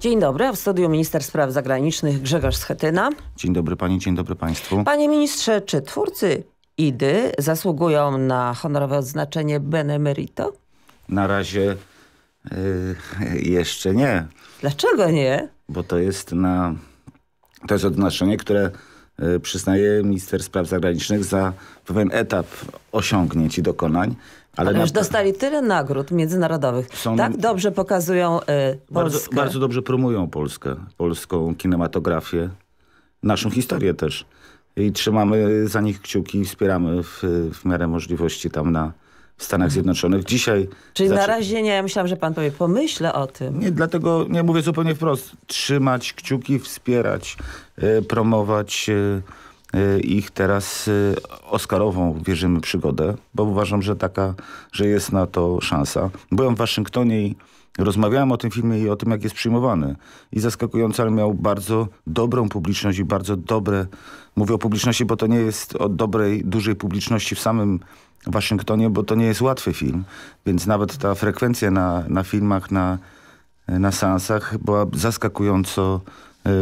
Dzień dobry, a w studiu minister spraw zagranicznych Grzegorz Schetyna. Dzień dobry pani, dzień dobry państwu. Panie ministrze, czy twórcy IDY zasługują na honorowe odznaczenie Benemerito? Na razie yy, jeszcze nie. Dlaczego nie? Bo to jest na to jest odznaczenie, które y, przyznaje minister spraw zagranicznych za pewien etap osiągnięć i dokonań. Ale, ale już dostali tyle nagród międzynarodowych. Są, tak dobrze pokazują y, Bardzo, bardzo dobrze promują Polskę, polską kinematografię, naszą historię też. I trzymamy za nich kciuki, wspieramy w, w miarę możliwości tam na, w Stanach Zjednoczonych. Dzisiaj... Czyli na razie nie, ja myślałam, że pan powie, pomyślę o tym. Nie, dlatego nie mówię zupełnie wprost. Trzymać kciuki, wspierać, y, promować y, ich teraz Oscarową wierzymy przygodę, bo uważam, że taka, że jest na to szansa. Byłem w Waszyngtonie i rozmawiałem o tym filmie i o tym, jak jest przyjmowany. I zaskakująco, ale miał bardzo dobrą publiczność i bardzo dobre... Mówię o publiczności, bo to nie jest o dobrej, dużej publiczności w samym Waszyngtonie, bo to nie jest łatwy film. Więc nawet ta frekwencja na, na filmach, na, na seansach była zaskakująco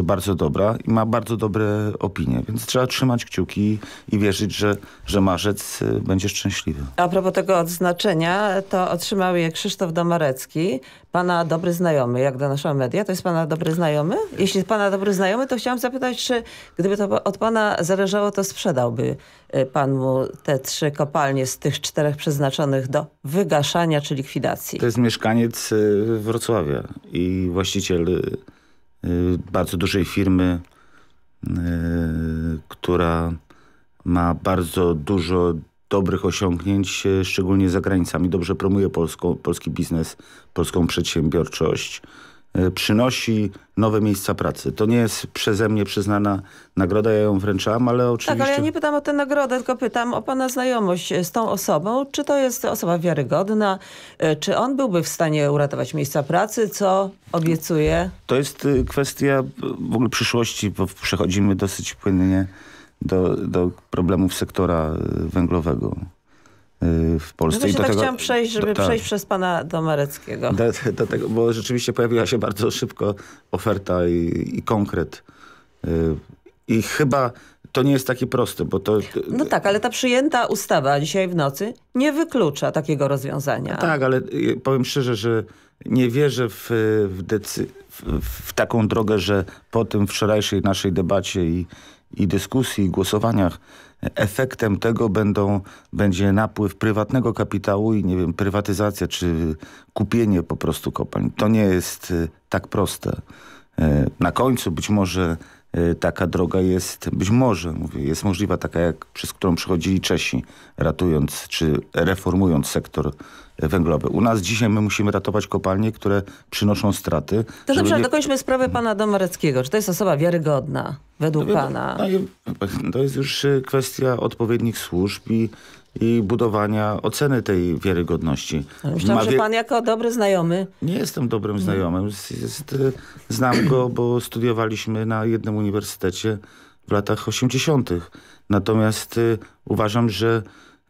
bardzo dobra i ma bardzo dobre opinie, więc trzeba trzymać kciuki i wierzyć, że, że marzec e, będzie szczęśliwy. A propos tego odznaczenia, to otrzymał je Krzysztof Domarecki, pana dobry znajomy, jak donoszą media. To jest pana dobry znajomy? Jeśli jest pana dobry znajomy, to chciałam zapytać, czy gdyby to od pana zależało, to sprzedałby y, pan mu te trzy kopalnie z tych czterech przeznaczonych do wygaszania czy likwidacji? To jest mieszkaniec y, Wrocławia i właściciel y, bardzo dużej firmy, która ma bardzo dużo dobrych osiągnięć, e, szczególnie za granicami. Dobrze promuje polską, polski biznes, polską przedsiębiorczość. E, przynosi nowe miejsca pracy. To nie jest przeze mnie przyznana nagroda, ja ją wręczam, ale oczywiście... Tak, ale ja nie pytam o tę nagrodę, tylko pytam o pana znajomość z tą osobą. Czy to jest osoba wiarygodna? E, czy on byłby w stanie uratować miejsca pracy? Co obiecuje? To jest kwestia w ogóle przyszłości, bo przechodzimy dosyć płynnie do, do problemów sektora y, węglowego y, w Polsce. No I do tak tego, chciałam przejść, żeby do, przejść przez pana Domareckiego. Do, do, tego, bo rzeczywiście pojawiła się bardzo szybko oferta i, i konkret. Y, I chyba to nie jest takie proste, bo to... No tak, ale ta przyjęta ustawa dzisiaj w nocy nie wyklucza takiego rozwiązania. No tak, ale powiem szczerze, że nie wierzę w, w, decy w taką drogę, że po tym wczorajszej naszej debacie i i dyskusji, i głosowaniach efektem tego będą, będzie napływ prywatnego kapitału i nie wiem, prywatyzacja czy kupienie po prostu kopalń. To nie jest y, tak proste. Y, na końcu być może taka droga jest, być może, mówię, jest możliwa taka, jak przez którą przechodzili Czesi, ratując czy reformując sektor węglowy. U nas dzisiaj my musimy ratować kopalnie, które przynoszą straty. To dobrze, ale dokończmy sprawę pana Domareckiego. Czy to jest osoba wiarygodna według no, pana? No, to jest już y, kwestia odpowiednich służb i i budowania oceny tej wiarygodności. Myślałam, że pan jako dobry znajomy... Nie jestem dobrym znajomym. Jest, jest, y, znam go, bo studiowaliśmy na jednym uniwersytecie w latach 80. Natomiast y, uważam, że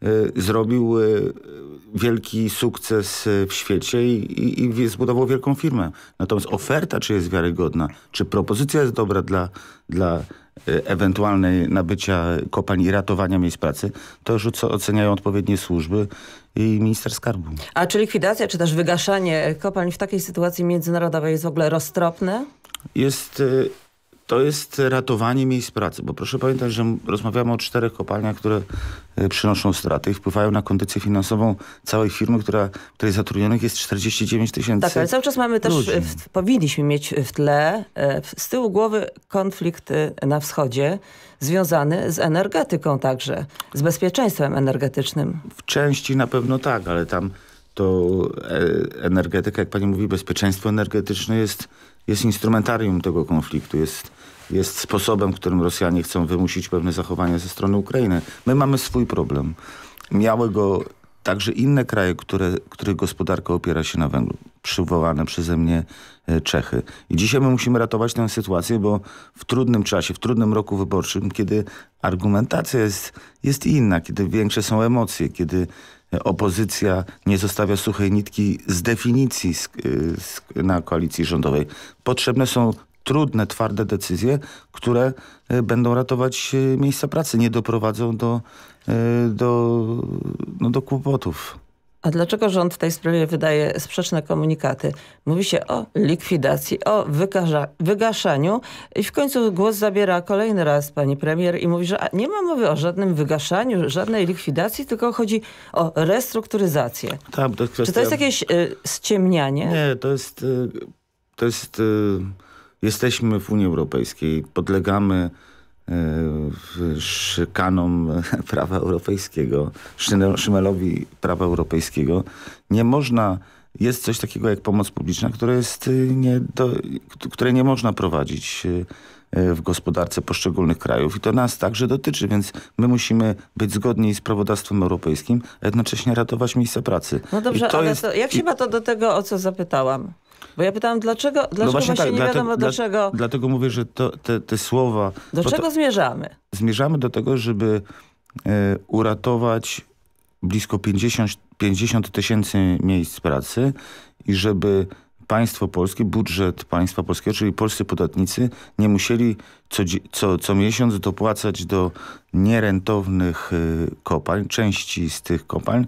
y, zrobił y, wielki sukces w świecie i, i, i, zbudował wielką firmę. Natomiast oferta, czy jest wiarygodna, czy propozycja jest dobra dla, dla ewentualnej nabycia kopalń i ratowania miejsc pracy, to już oceniają odpowiednie służby i minister skarbu. A czy likwidacja, czy też wygaszanie kopalń w takiej sytuacji międzynarodowej jest w ogóle roztropne? Jest to jest ratowanie miejsc pracy, bo proszę pamiętać, że rozmawiamy o czterech kopalniach, które e, przynoszą straty i wpływają na kondycję finansową całej firmy, która, której zatrudnionych jest 49 tysięcy Tak, ale cały czas mamy też, w, powinniśmy mieć w tle e, z tyłu głowy konflikt e, na wschodzie związany z energetyką także, z bezpieczeństwem energetycznym. W części na pewno tak, ale tam to energetyka, jak pani mówi, bezpieczeństwo energetyczne jest, jest instrumentarium tego konfliktu, jest jest sposobem, którym Rosjanie chcą wymusić pewne zachowania ze strony Ukrainy. My mamy swój problem. Miały go także inne kraje, które, których gospodarka opiera się na węglu. Przywołane przeze mnie e, Czechy. I dzisiaj my musimy ratować tę sytuację, bo w trudnym czasie, w trudnym roku wyborczym, kiedy argumentacja jest, jest inna, kiedy większe są emocje, kiedy e, opozycja nie zostawia suchej nitki z definicji z, na koalicji rządowej. Potrzebne są trudne, twarde decyzje, które będą ratować miejsca pracy, nie doprowadzą do do, no, do kłopotów. A dlaczego rząd w tej sprawie wydaje sprzeczne komunikaty? Mówi się o likwidacji, o wygaszaniu i w końcu głos zabiera kolejny raz pani premier i mówi, że nie ma mowy o żadnym wygaszaniu, żadnej likwidacji, tylko chodzi o restrukturyzację. Tam, to kwestia... Czy to jest jakieś y, ściemnianie? Nie, to jest... Y, to jest y, jesteśmy w Unii Europejskiej, podlegamy szykanom prawa europejskiego, szymelowi prawa europejskiego. Nie można, jest coś takiego jak pomoc publiczna, które jest y, nie do, nie można prowadzić y, w gospodarce poszczególnych krajów i to nas także dotyczy, więc my musimy być zgodni z prawodawstwem europejskim, a jednocześnie ratować miejsca pracy. No dobrze, ale jest... to jak się ma to do tego, o co zapytałam? Bo ja pytałam, dlaczego, dlaczego no właśnie, właśnie tak, nie wiadomo do czego... Dlatego mówię, że to, te, te słowa... Do czego to, zmierzamy? Zmierzamy do tego, żeby e, uratować blisko 50 tysięcy miejsc pracy i żeby państwo polskie, budżet państwa polskiego, czyli polscy podatnicy nie musieli co, co, co miesiąc dopłacać do nierentownych y, kopalń, części z tych kopalń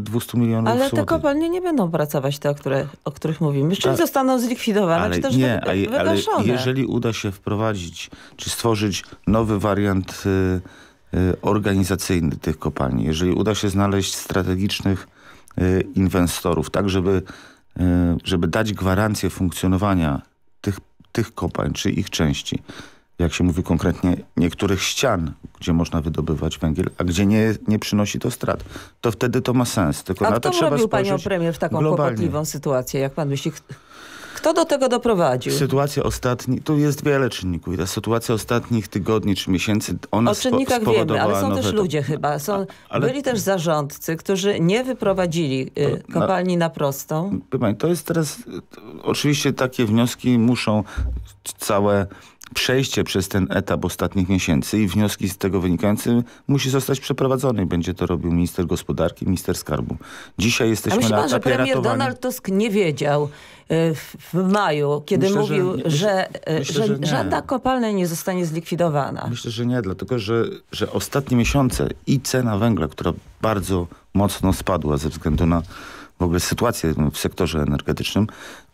200 y, milionów Ale te kopalnie nie będą pracować te, o, które, o których mówimy. Czyli zostaną zlikwidowane, ale czy też nie, wy, wygaszone. Ale jeżeli uda się wprowadzić, czy stworzyć nowy wariant y, y, organizacyjny tych kopalni, jeżeli uda się znaleźć strategicznych y, inwestorów, tak żeby żeby dać gwarancję funkcjonowania tych, tych kopalń, czy ich części, jak się mówi konkretnie, niektórych ścian, gdzie można wydobywać węgiel, a gdzie nie, nie przynosi to strat, to wtedy to ma sens. Tylko a na to trzeba robił panią premier w taką globalnie. kłopotliwą sytuację, jak pan myśli? Kto do tego doprowadził? Sytuacja ostatni, tu jest wiele czynników. Ta sytuacja ostatnich tygodni czy miesięcy, ona O czynnikach wiemy, ale są też ludzie chyba. Są, ale... Byli też zarządcy, którzy nie wyprowadzili y, to, kopalni na, na prostą. Pani, to jest teraz, oczywiście takie wnioski muszą całe przejście przez ten etap ostatnich miesięcy i wnioski z tego wynikające musi zostać przeprowadzony. Będzie to robił minister gospodarki, minister skarbu. Dzisiaj jesteśmy A myśli na pan, że premier ratowania... Donald Tusk nie wiedział y, w maju, kiedy myślę, mówił, że, że, myślę, że, że żadna kopalnia nie zostanie zlikwidowana? Myślę, że nie, dlatego że, że ostatnie miesiące i cena węgla, która bardzo mocno spadła ze względu na w ogóle sytuację w sektorze energetycznym,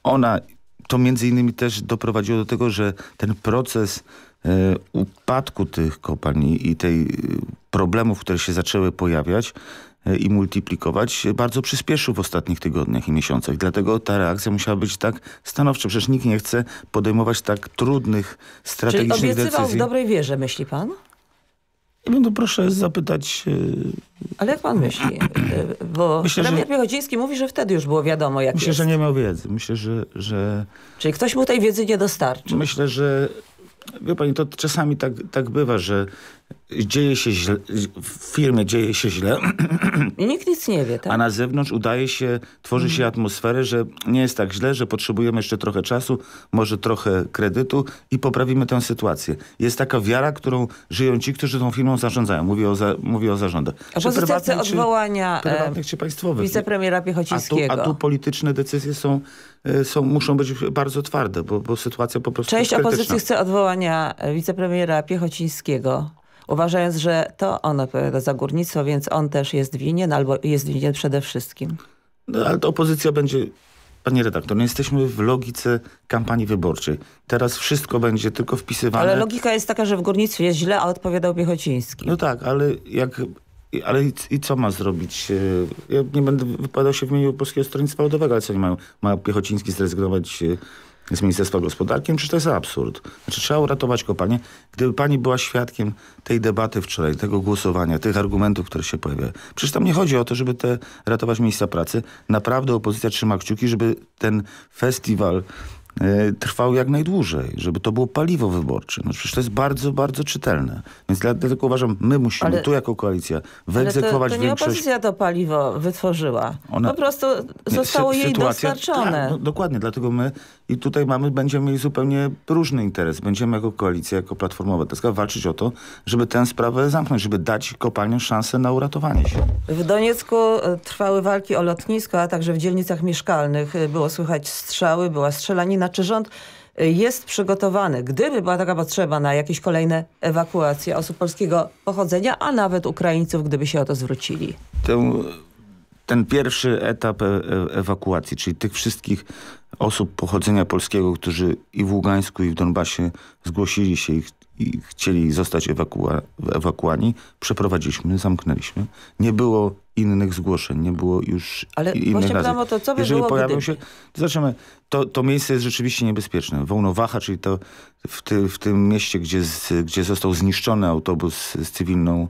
ona to między innymi też doprowadziło do tego, że ten proces e, upadku tych kopalni i tej e, problemów, które się zaczęły pojawiać e, i multiplikować, bardzo przyspieszył w ostatnich tygodniach i miesiącach. Dlatego ta reakcja musiała być tak stanowcza. Przecież nikt nie chce podejmować tak trudnych, strategicznych Czyli obiecywał decyzji. w dobrej wierze, myśli pan? No, no proszę zapytać... Ale jak pan myśli? Bo Myślę, premier że... Piechodziński mówi, że wtedy już było wiadomo, jak Myślę, jest. że nie miał wiedzy. Myślę, że, że... Czyli ktoś mu tej wiedzy nie dostarczył. Myślę, że... Wie pani, to czasami tak, tak bywa, że dzieje się źle, w firmie dzieje się źle. Nikt nic nie wie, tak? A na zewnątrz udaje się, tworzy się atmosferę, że nie jest tak źle, że potrzebujemy jeszcze trochę czasu, może trochę kredytu i poprawimy tę sytuację. Jest taka wiara, którą żyją ci, którzy tą firmą zarządzają. Mówię o, za, mówię o zarządach. Opozycja chce odwołania czy, prywatnych, czy państwowych. wicepremiera Piechocińskiego. A tu, a tu polityczne decyzje są, e, są, muszą być bardzo twarde, bo, bo sytuacja po prostu Część opozycji chce odwołania wicepremiera Piechocińskiego uważając, że to on odpowiada za górnictwo, więc on też jest winien albo jest winien przede wszystkim. No, ale to opozycja będzie... Panie redaktor, no jesteśmy w logice kampanii wyborczej. Teraz wszystko będzie tylko wpisywane... Ale logika jest taka, że w górnictwie jest źle, a odpowiadał Piechociński. No tak, ale jak... Ale i, i co ma zrobić? E, ja nie będę wypowiadał się w imieniu Polskiego Stronnictwa Ludowego, ale co nie mają? Ma Piechociński zrezygnować e, z Ministerstwa Gospodarki, przecież to jest absurd. Znaczy trzeba uratować kopalnię. Gdyby pani była świadkiem tej debaty wczoraj, tego głosowania, tych argumentów, które się pojawiają. Przecież tam nie chodzi o to, żeby te ratować miejsca pracy. Naprawdę opozycja trzyma kciuki, żeby ten festiwal trwał jak najdłużej, żeby to było paliwo wyborcze. No przecież to jest bardzo, bardzo czytelne. Więc dlatego uważam, my musimy Ale- tu jako koalicja Ale wyegzekwować to, to nie większość... opozycja to paliwo wytworzyła. Ona- po prostu Nie, zostało sy- jej sytuacja- dostarczone. Tak, no, dokładnie, dlatego my i tutaj mamy, będziemy mieli zupełnie różny interes. Będziemy jako koalicja, jako Platforma Obywatelska walczyć o to, żeby tę sprawę zamknąć, żeby dać kopalniom szansę na uratowanie się. W Doniecku e, trwały walki o lotnisko, a także w dzielnicach mieszkalnych e, było słychać strzały, była strzelanina. Czy rząd e, jest przygotowany, gdyby była taka potrzeba na jakieś kolejne ewakuacje osób polskiego pochodzenia, a nawet Ukraińców, gdyby się o to zwrócili? Tę, ten pierwszy etap e, e, ewakuacji, czyli tych wszystkich osób pochodzenia polskiego, którzy i w Ługańsku, i w Donbasie zgłosili się i, i chcieli zostać ewakua, ewakuani, przeprowadziliśmy, zamknęliśmy. Nie było innych zgłoszeń, nie było już Ale innych właśnie nazwisk. pytam o to, co by Jeżeli było, pojawią gdyby? się, zobaczymy, to, to miejsce jest rzeczywiście niebezpieczne. Wołnowacha, czyli to w, ty, w tym mieście, gdzie, z, gdzie został zniszczony autobus z cywilną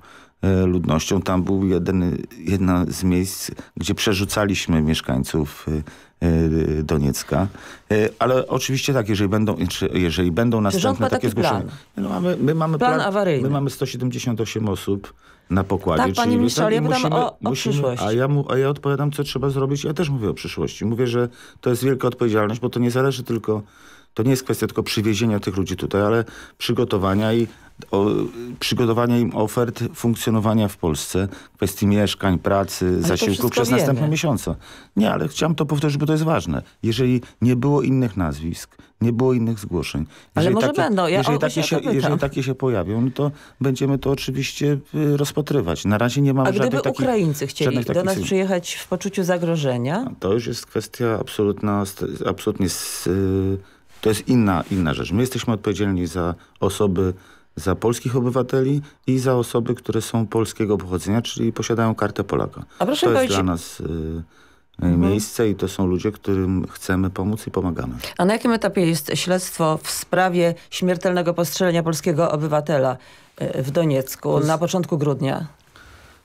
ludnością, tam był jeden, jedna z miejsc, gdzie przerzucaliśmy mieszkańców e, e, Doniecka. E, Ale oczywiście tak, jeżeli będą, jeżeli będą następne takie zgłoszenia. plan? No, mamy, my mamy Plan awaryjny. My mamy 178 osób na pokładzie. Tak, panie ministrze, ale ja pytam o- o przyszłość. A ja, mu, a ja odpowiadam, co trzeba zrobić. Ja też mówię o przyszłości. Mówię, że to jest wielka odpowiedzialność, bo to nie zależy tylko, to nie jest kwestia tylko przywiezienia tych ludzi tutaj, ale przygotowania i o, przygotowania im ofert funkcjonowania w Polsce, kwestii mieszkań, pracy, zasiłku wszystko przez wiemy. następne miesiące. Nie, ale chciałem to powtórzyć, bo to jest ważne. Jeżeli nie było innych nazwisk, nie było innych zgłoszeń. Ale jeżeli może będą. Ja jeżeli, takie się, jeżeli takie się pojawią, no to będziemy to oczywiście y, rozpatrywać. Na razie nie mamy A gdyby żadnych takich... Ukraińcy chcieli do nas przyjechać w poczuciu zagrożenia, To już jest kwestia absolutna, absolutnie, s- y, to jest inna, inna rzecz. My jesteśmy odpowiedzialni za osoby, za polskich obywateli i za osoby, które są polskiego pochodzenia, czyli posiadają kartę Polaka. A proszę to jest powiedzieć- dla nas y, y, miejsce i to są ludzie, którym chcemy pomóc i pomagamy. A na jakim etapie jest śledztwo w sprawie śmiertelnego postrzelenia polskiego obywatela e, w Doniecku na początku grudnia?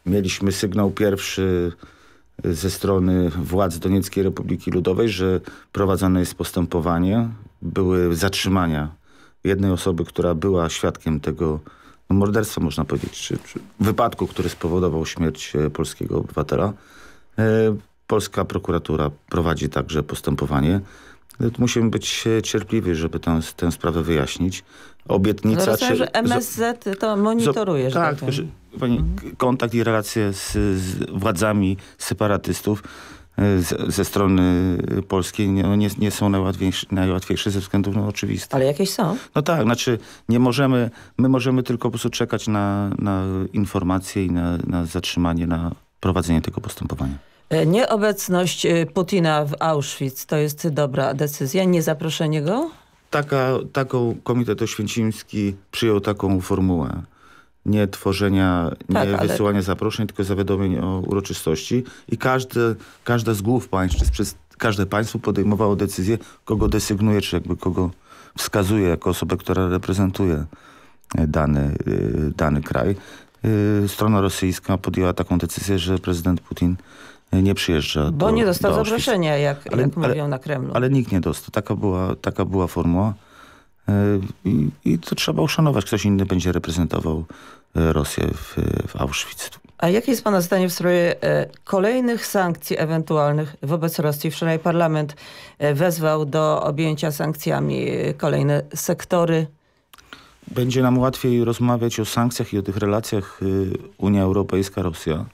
Mieliśmy sygnał pierwszy y, ze strony władz Donieckiej Republiki Ludowej, że prowadzone jest postępowanie. Były zatrzymania jednej osoby, która była świadkiem tego no, morderstwa, można powiedzieć, czy, czy wypadku, który spowodował śmierć e, polskiego obywatela. E, Polska prokuratura prowadzi także postępowanie. E, Musimy być cierpliwi, żeby tę, tę sprawę wyjaśnić. Obietnica... No rozumiem, że MSZ to monitoruje, że tak, tak pani, k- kontakt i relacje z, z władzami separatystów z, ze strony polskiej nie, no nie, nie są najłatwiejsze, najłatwiejsze ze względów no, oczywistych. Ale jakieś są. No tak, znaczy nie możemy, my możemy tylko po prostu czekać na, na informacje i na, na zatrzymanie, na prowadzenie tego postępowania. E, Nieobecność e, Putina w Auschwitz to jest dobra decyzja, nie zaproszenie go? Taka, taką Komitet Oświęcimski przyjął taką formułę. Nie tworzenia, Tak, nie ale- wysyłania zaproszeń, tylko zawiadomień o uroczystości. I każde, każda z głów państw, czy przez każde państwo podejmowało decyzję, kogo desygnuje, czy jakby kogo wskazuje jako osobę, która reprezentuje e, dany, y, dany kraj. Y, Strona rosyjska podjęła taką decyzję, że prezydent Putin nie przyjeżdża Bo do, nie dostał do zaproszenia, jak, Ale- jak ale- mówią na Kremlu. Ale nikt nie dostał. Taka była, taka była formuła. E, I, I to trzeba uszanować. Ktoś inny będzie reprezentował e, Rosję w, w Auschwitz. A jakie jest pana zdanie w sprawie e, kolejnych sankcji ewentualnych wobec Rosji? Wczoraj parlament wezwał do objęcia sankcjami kolejne sektory. Będzie nam łatwiej rozmawiać o sankcjach i o tych relacjach Unia Europejska-Rosja.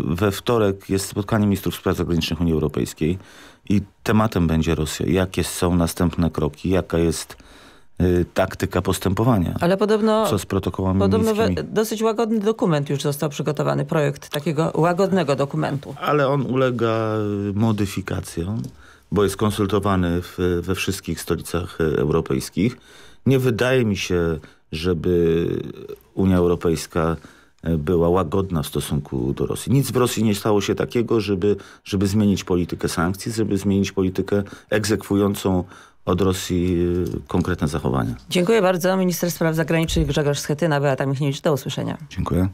We wtorek jest spotkanie ministrów spraw zagranicznych Unii Europejskiej i tematem będzie Rosja. Jakie są następne kroki, jaka jest taktyka postępowania. Ale podobno, Co z protokołami podobno we, dosyć łagodny dokument już został przygotowany, projekt takiego łagodnego dokumentu. Ale on ulega y, modyfikacjom, bo jest konsultowany w, we wszystkich stolicach y, europejskich. Nie wydaje mi się, żeby Unia Europejska y, była łagodna w stosunku do Rosji. Nic w Rosji nie stało się takiego, żeby, żeby zmienić politykę sankcji, żeby zmienić politykę egzekwującą od Rosji y, konkretne zachowania. Dziękuję bardzo. Minister Spraw Zagranicznych Grzegorz Schetyna, Beata Michniewicz. Do usłyszenia. Dziękuję.